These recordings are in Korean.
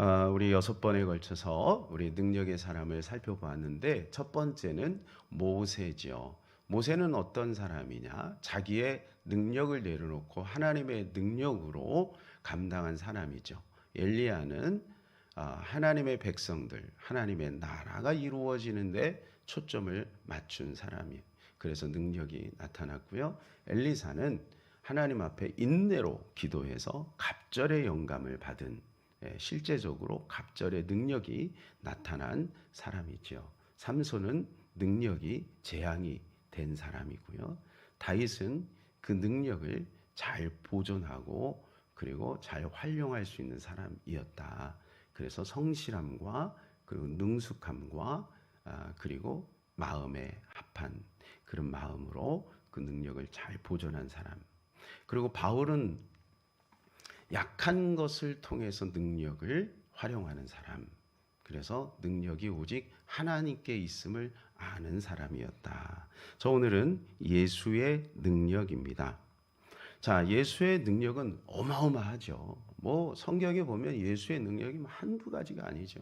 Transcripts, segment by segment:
어, 우리 여섯 번에 걸쳐서 우리 능력의 사람을 살펴보았는데 첫 번째는 모세죠. 모세는 어떤 사람이냐? 자기의 능력을 내려놓고 하나님의 능력으로 감당한 사람이죠. 엘리야는 아, 하나님의 백성들, 하나님의 나라가 이루어지는데 초점을 맞춘 사람이에요. 그래서 능력이 나타났고요. 엘리사는 하나님 앞에 인내로 기도해서 갑절의 영감을 받은 예, 실제적으로 갑절의 능력이 나타난 사람이죠. 삼손은 능력이 재앙이 된 사람이고요. 다윗은 그 능력을 잘 보존하고 그리고 잘 활용할 수 있는 사람이었다. 그래서 성실함과 그리고 능숙함과 아, 그리고 마음에 합한 그런 마음으로 그 능력을 잘 보존한 사람. 그리고 바울은 약한 것을 통해서 능력을 활용하는 사람. 그래서 능력이 오직 하나님께 있음을 아는 사람이었다. 저 오늘은 예수의 능력입니다. 자, 예수의 능력은 어마어마하죠. 뭐 성경에 보면 예수의 능력이 뭐 한두 가지가 아니죠.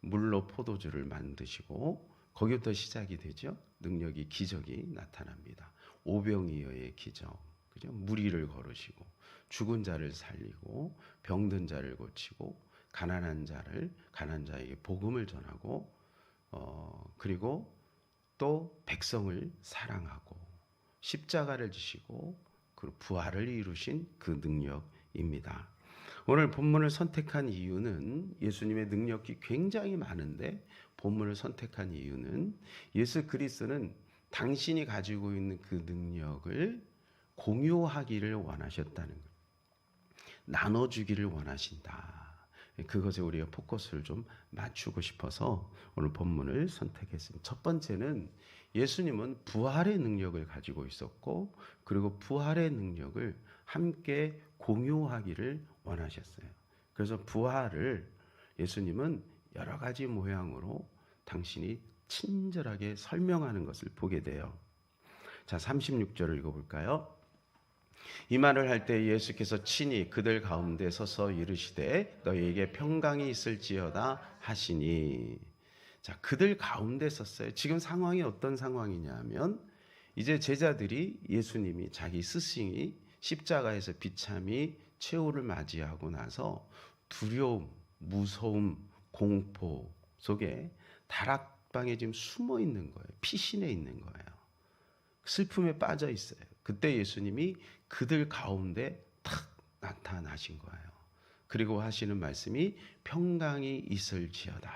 물로 포도주를 만드시고 거기부터 시작이 되죠. 능력이 기적이 나타납니다. 오병이어의 기적. 그죠? 무리를 걸으시고 죽은 자를 살리고 병든 자를 고치고 가난한 자를 가난 자에게 복음을 전하고 어 그리고 또 백성을 사랑하고 십자가를 지시고 그 부활을 이루신 그 능력입니다. 오늘 본문을 선택한 이유는 예수님의 능력이 굉장히 많은데 본문을 선택한 이유는 예수 그리스도는 당신이 가지고 있는 그 능력을 공유하기를 원하셨다는 것. 나눠주기를 원하신다. 그것에 우리가 포커스를 좀 맞추고 싶어서 오늘 본문을 선택했습니다. 첫 번째는 예수님은 부활의 능력을 가지고 있었고, 그리고 부활의 능력을 함께 공유하기를 원하셨어요. 그래서 부활을 예수님은 여러 가지 모양으로 당신이 친절하게 설명하는 것을 보게 돼요. 자, 36절을 읽어볼까요? 이 말을 할 때 예수께서 친히 그들 가운데 서서 이르시되 너희에게 평강이 있을지어다 하시니 자 그들 가운데 섰어요. 지금 상황이 어떤 상황이냐면 이제 제자들이 예수님이 자기 스승이 십자가에서 비참히 최후를 맞이하고 나서 두려움, 무서움, 공포 속에 다락방에 지금 숨어 있는 거예요. 피신해 있는 거예요. 슬픔에 빠져 있어요. 그때 예수님이 그들 가운데 탁 나타나신 거예요. 그리고 하시는 말씀이 평강이 있을지어다.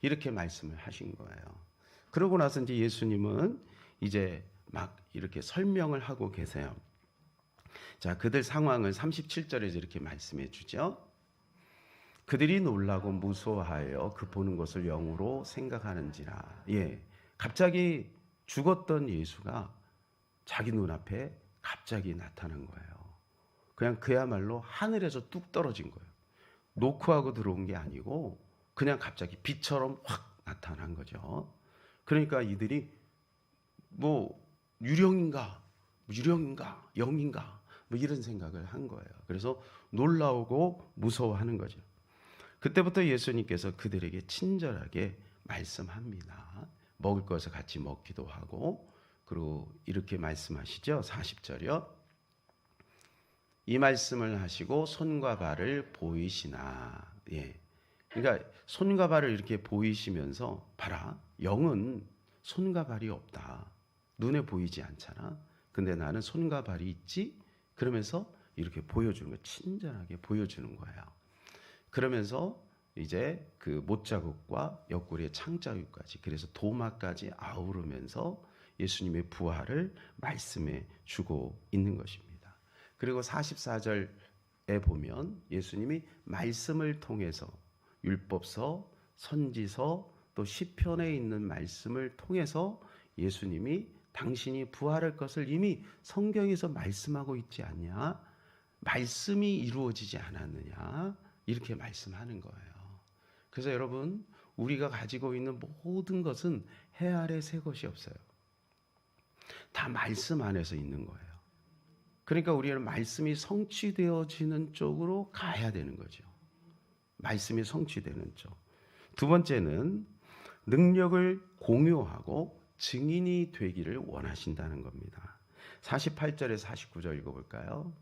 이렇게 말씀을 하신 거예요. 그러고 나서 이제 예수님은 이제 막 이렇게 설명을 하고 계세요. 자, 그들 상황을 37절에서 이렇게 말씀해 주죠. 그들이 놀라고 무서워하여 그 보는 것을 영으로 생각하는지라. 예. 갑자기 죽었던 예수가 자기 눈앞에 갑자기 나타난 거예요. 그냥 그야말로 하늘에서 뚝 떨어진 거예요. 노크하고 들어온 게 아니고 그냥 갑자기 빛처럼 확 나타난 거죠. 그러니까 이들이 뭐 유령인가, 유령인가, 영인가 뭐 이런 생각을 한 거예요. 그래서 놀라우고 무서워하는 거죠. 그때부터 예수님께서 그들에게 친절하게 말씀합니다. 먹을 것을 같이 먹기도 하고 그리고 이렇게 말씀하시죠. 40절이요. 이 말씀을 하시고 손과 발을 보이시나. 예. 그러니까 손과 발을 이렇게 보이시면서 봐라. 영은 손과 발이 없다. 눈에 보이지 않잖아. 근데 나는 손과 발이 있지? 그러면서 이렇게 보여주는 거 친절하게 보여주는 거예요. 그러면서 이제 그 못자국과 옆구리의 창자국까지 그래서 도마까지 아우르면서 예수님의 부활을 말씀해 주고 있는 것입니다. 그리고 44절에 보면 예수님이 말씀을 통해서 율법서, 선지서 또 시편에 있는 말씀을 통해서 예수님이 당신이 부활할 것을 이미 성경에서 말씀하고 있지 않냐? 말씀이 이루어지지 않았느냐? 이렇게 말씀하는 거예요. 그래서 여러분, 우리가 가지고 있는 모든 것은 해 아래 새 것이 없어요. 다 말씀 안에서 있는 거예요. 그러니까 우리는 말씀이 성취되어지는 쪽으로 가야 되는 거죠. 말씀이 성취되는 쪽. 두 번째는 능력을 공유하고 증인이 되기를 원하신다는 겁니다. 48절에 49절 읽어볼까요?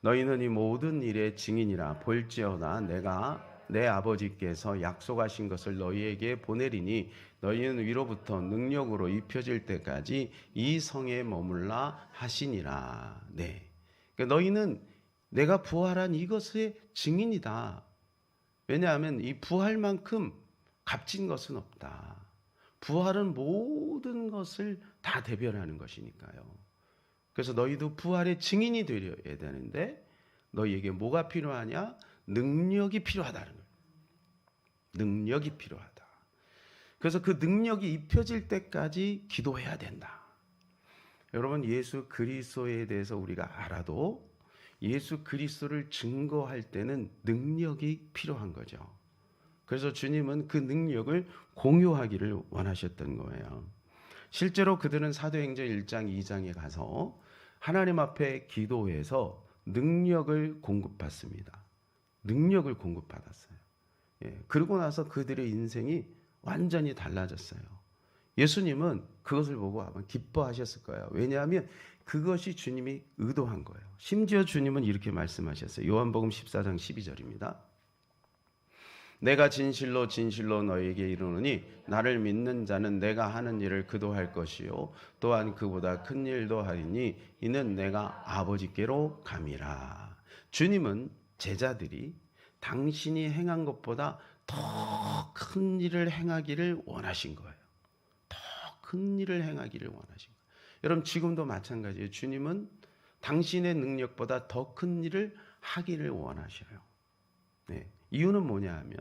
너희는 이 모든 일의 증인이라 볼지어다 내가 내 아버지께서 약속하신 것을 너희에게 보내리니 너희는 위로부터 능력으로 입혀질 때까지 이 성에 머물라 하시니라. 네. 그러니까 너희는 내가 부활한 이것의 증인이다. 왜냐하면 이 부활만큼 값진 것은 없다. 부활은 모든 것을 다 대변하는 것이니까요. 그래서 너희도 부활의 증인이 되려야 되는데 너희에게 뭐가 필요하냐? 능력이 필요하다는 거예요. 능력이 필요하다. 그래서 그 능력이 입혀질 때까지 기도해야 된다. 여러분 예수 그리스도에 대해서 우리가 알아도 예수 그리스도를 증거할 때는 능력이 필요한 거죠. 그래서 주님은 그 능력을 공유하기를 원하셨던 거예요. 실제로 그들은 사도행전 1장, 2장에 가서 하나님 앞에 기도해서 능력을 공급받습니다. 능력을 공급받았어요. 예, 그러고 나서 그들의 인생이 완전히 달라졌어요. 예수님은 그것을 보고 아마 기뻐하셨을 거예요. 왜냐하면 그것이 주님이 의도한 거예요. 심지어 주님은 이렇게 말씀하셨어요. 요한복음 14장 12절입니다. 내가 진실로 진실로 너에게 이르노니 나를 믿는 자는 내가 하는 일을 그도 할 것이요 또한 그보다 큰 일도 하리니 이는 내가 아버지께로 감이라. 주님은 제자들이 당신이 행한 것보다 더 큰 일을 행하기를 원하신 거예요. 더 큰 일을 행하기를 원하신 거예요. 여러분 지금도 마찬가지예요. 주님은 당신의 능력보다 더 큰 일을 하기를 원하셔요. 네. 이유는 뭐냐 하면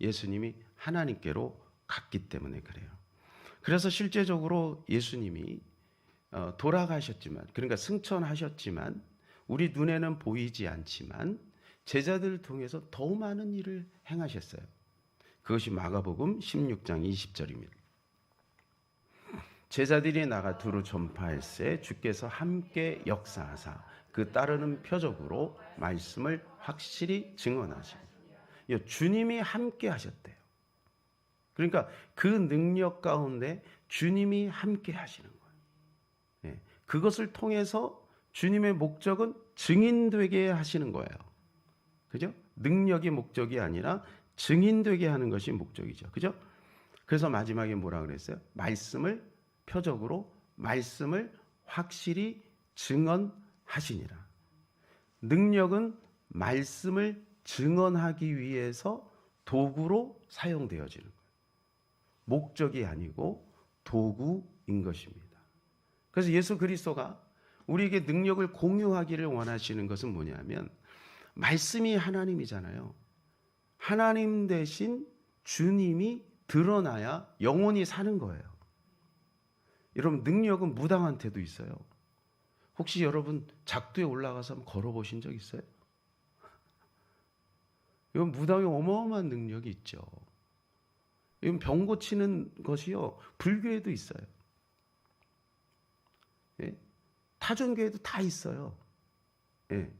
예수님이 하나님께로 갔기 때문에 그래요. 그래서 실제적으로 예수님이 어, 돌아가셨지만, 그러니까 승천하셨지만, 우리 눈에는 보이지 않지만, 제자들을 통해서 더 많은 일을 행하셨어요. 그것이 마가복음 16장 20절입니다. 제자들이 나가 두루 전파할세 주께서 함께 역사하사 그 따르는 표적으로 말씀을 확실히 증언하시고 주님이 함께 하셨대요. 그러니까 그 능력 가운데 주님이 함께 하시는 거예요. 예, 그것을 통해서 주님의 목적은 증인되게 하시는 거예요. 그죠? 능력이 목적이 아니라 증인되게 하는 것이 목적이죠. 그죠? 그래서 마지막에 뭐라 그랬어요? 말씀을 표적으로 말씀을 확실히 증언하시니라. 능력은 말씀을 증언하기 위해서 도구로 사용되어지는 거예요. 목적이 아니고 도구인 것입니다. 그래서 예수 그리스도가 우리에게 능력을 공유하기를 원하시는 것은 뭐냐면 말씀이 하나님이잖아요. 하나님 대신 주님이 드러나야 영원히 사는 거예요. 여러분 능력은 무당한테도 있어요. 혹시 여러분 작두에 올라가서 한번 걸어보신 적 있어요? 이건 무당의 어마어마한 능력이 있죠. 이건 병 고치는 것이요 불교에도 있어요. 예? 타종교에도 다 있어요. 예.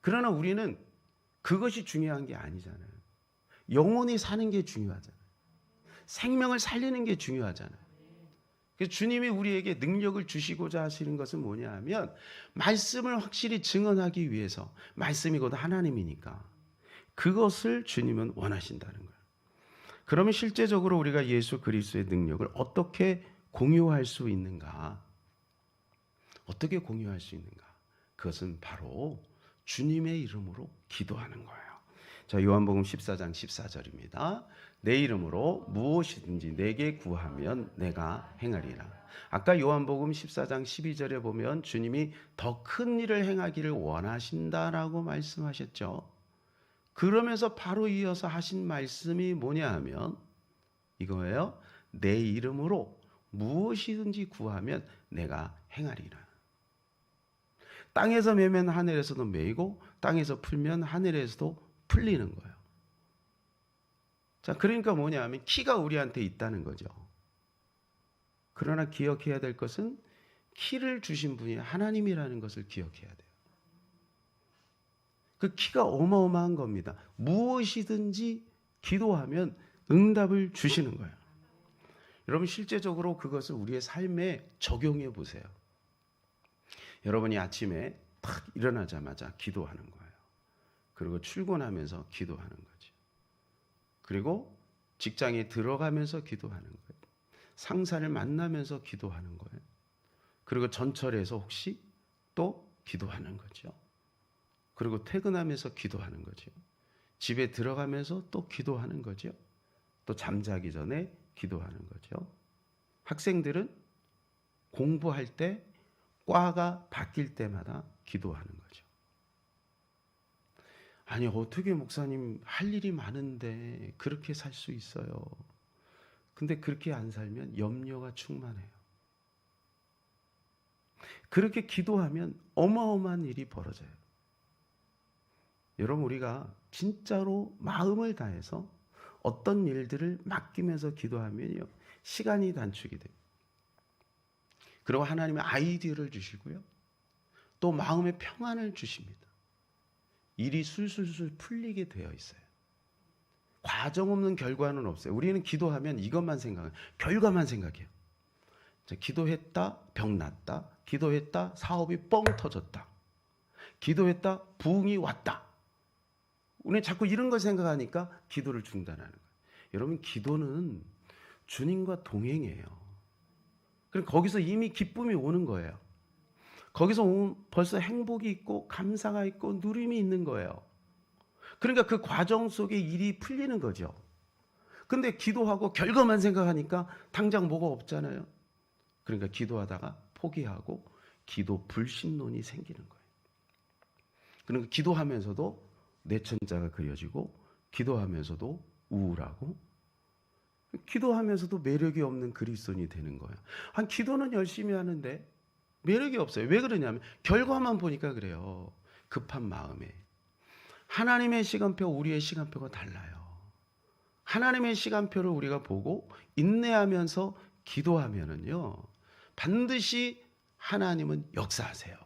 그러나 우리는 그것이 중요한 게 아니잖아요. 영혼이 사는 게 중요하잖아요. 생명을 살리는 게 중요하잖아요. 그래서 주님이 우리에게 능력을 주시고자 하시는 것은 뭐냐 하면 말씀을 확실히 증언하기 위해서 말씀이 곧 하나님이니까 그것을 주님은 원하신다는 거예요. 그러면 실제적으로 우리가 예수 그리스도의 능력을 어떻게 공유할 수 있는가? 어떻게 공유할 수 있는가? 그것은 바로 주님의 이름으로 기도하는 거예요. 자, 요한복음 14장 14절입니다. 내 이름으로 무엇이든지 내게 구하면 내가 행하리라. 아까 요한복음 14장 12절에 보면 주님이 더 큰 일을 행하기를 원하신다라고 말씀하셨죠. 그러면서 바로 이어서 하신 말씀이 뭐냐 하면 이거예요. 내 이름으로 무엇이든지 구하면 내가 행하리라. 땅에서 매면 하늘에서도 매이고 땅에서 풀면 하늘에서도 풀리는 거예요. 자, 그러니까 뭐냐 하면 키가 우리한테 있다는 거죠. 그러나 기억해야 될 것은 키를 주신 분이 하나님이라는 것을 기억해야 돼요. 그 키가 어마어마한 겁니다. 무엇이든지 기도하면 응답을 주시는 거예요. 여러분 실제적으로 그것을 우리의 삶에 적용해 보세요. 여러분이 아침에 탁 일어나자마자 기도하는 거예요. 그리고 출근하면서 기도하는 거죠. 그리고 직장에 들어가면서 기도하는 거예요. 상사를 만나면서 기도하는 거예요. 그리고 전철에서 혹시 또 기도하는 거죠. 그리고 퇴근하면서 기도하는 거죠. 집에 들어가면서 또 기도하는 거죠. 또 잠자기 전에 기도하는 거죠. 학생들은 공부할 때 과가 바뀔 때마다 기도하는 거죠. 아니, 어떻게 목사님 할 일이 많은데 그렇게 살 수 있어요? 근데 그렇게 안 살면 염려가 충만해요. 그렇게 기도하면 어마어마한 일이 벌어져요. 여러분, 우리가 진짜로 마음을 다해서 어떤 일들을 맡기면서 기도하면요. 시간이 단축이 돼요. 그리고 하나님의 아이디어를 주시고요. 또 마음의 평안을 주십니다. 일이 술술술 풀리게 되어 있어요. 과정 없는 결과는 없어요. 우리는 기도하면 이것만 생각해요. 결과만 생각해요. 자, 기도했다, 병 났다. 기도했다, 사업이 뻥 터졌다. 기도했다, 부흥이 왔다. 우리 자꾸 이런 걸 생각하니까 기도를 중단하는 거예요. 여러분, 기도는 주님과 동행이에요. 그럼 거기서 이미 기쁨이 오는 거예요. 거기서 온 벌써 행복이 있고 감사가 있고 누림이 있는 거예요. 그러니까 그 과정 속에 일이 풀리는 거죠. 근데 기도하고 결과만 생각하니까 당장 뭐가 없잖아요. 그러니까 기도하다가 포기하고 기도 불신론이 생기는 거예요. 그러니까 기도하면서도 내천자가 그려지고 기도하면서도 우울하고 기도하면서도 매력이 없는 그리스도인이 되는 거예요. 한 기도는 열심히 하는데 매력이 없어요. 왜 그러냐면 결과만 보니까 그래요. 급한 마음에 하나님의 시간표, 우리의 시간표가 달라요. 하나님의 시간표를 우리가 보고 인내하면서 기도하면은요, 반드시 하나님은 역사하세요.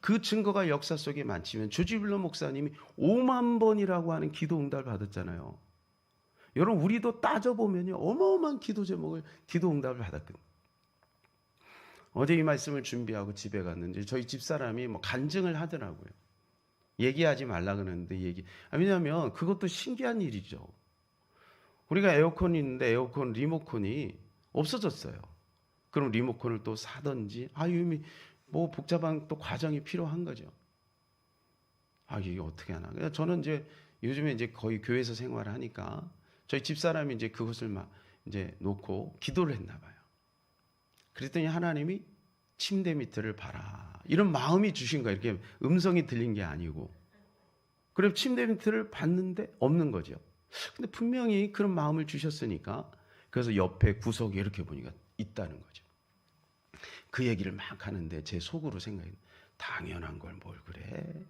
그 증거가 역사 속에 많지만 조지빌러 목사님이 5만 번이라고 하는 기도 응답을 받았잖아요. 여러분 우리도 따져보면요 어마어마한 기도 제목을 기도 응답을 받았거든요. 어제 이 말씀을 준비하고 집에 갔는데 저희 집사람이 뭐 간증을 하더라고요. 얘기하지 말라 그러는데 얘기. 아, 왜냐하면 그것도 신기한 일이죠. 우리가 에어컨이 있는데 에어컨 리모컨이 없어졌어요. 그럼 리모컨을 또 사든지 아유 뭐 복잡한 또 과정이 필요한 거죠. 아 이게 어떻게 하나? 저는 이제 요즘에 이제 거의 교회에서 생활을 하니까 저희 집 사람이 이제 그것을 막 이제 놓고 기도를 했나 봐요. 그랬더니 하나님이 침대 밑을 봐라. 이런 마음이 주신 거예요. 이렇게 음성이 들린 게 아니고. 그래 침대 밑을 봤는데 없는 거죠. 근데 분명히 그런 마음을 주셨으니까 그래서 옆에 구석에 이렇게 보니까 있다는 거죠. 그 얘기를 막 하는데 제 속으로 생각해 당연한 걸 뭘 그래.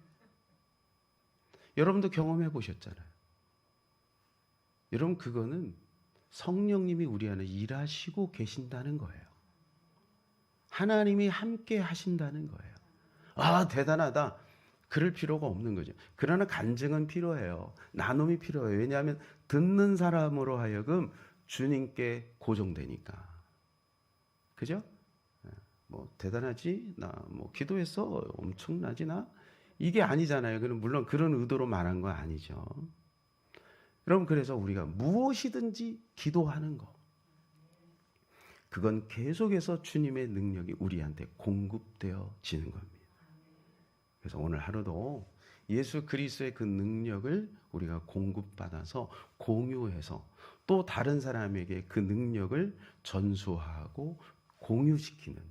여러분도 경험해 보셨잖아요. 여러분 그거는 성령님이 우리 안에 일하시고 계신다는 거예요. 하나님이 함께 하신다는 거예요. 아, 대단하다. 그럴 필요가 없는 거죠. 그러나 간증은 필요해요. 나눔이 필요해요. 왜냐하면 듣는 사람으로 하여금 주님께 고정되니까. 그죠? 뭐 대단하지? 나 뭐 기도해서 엄청나지 나? 이게 아니잖아요. 물론 그런 의도로 말한 거 아니죠. 여러분 그래서 우리가 무엇이든지 기도하는 거. 그건 계속해서 주님의 능력이 우리한테 공급되어지는 겁니다. 그래서 오늘 하루도 예수 그리스도의 그 능력을 우리가 공급받아서 공유해서 또 다른 사람에게 그 능력을 전수하고 공유시키는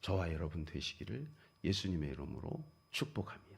저와 여러분 되시기를 예수님의 이름으로 축복합니다.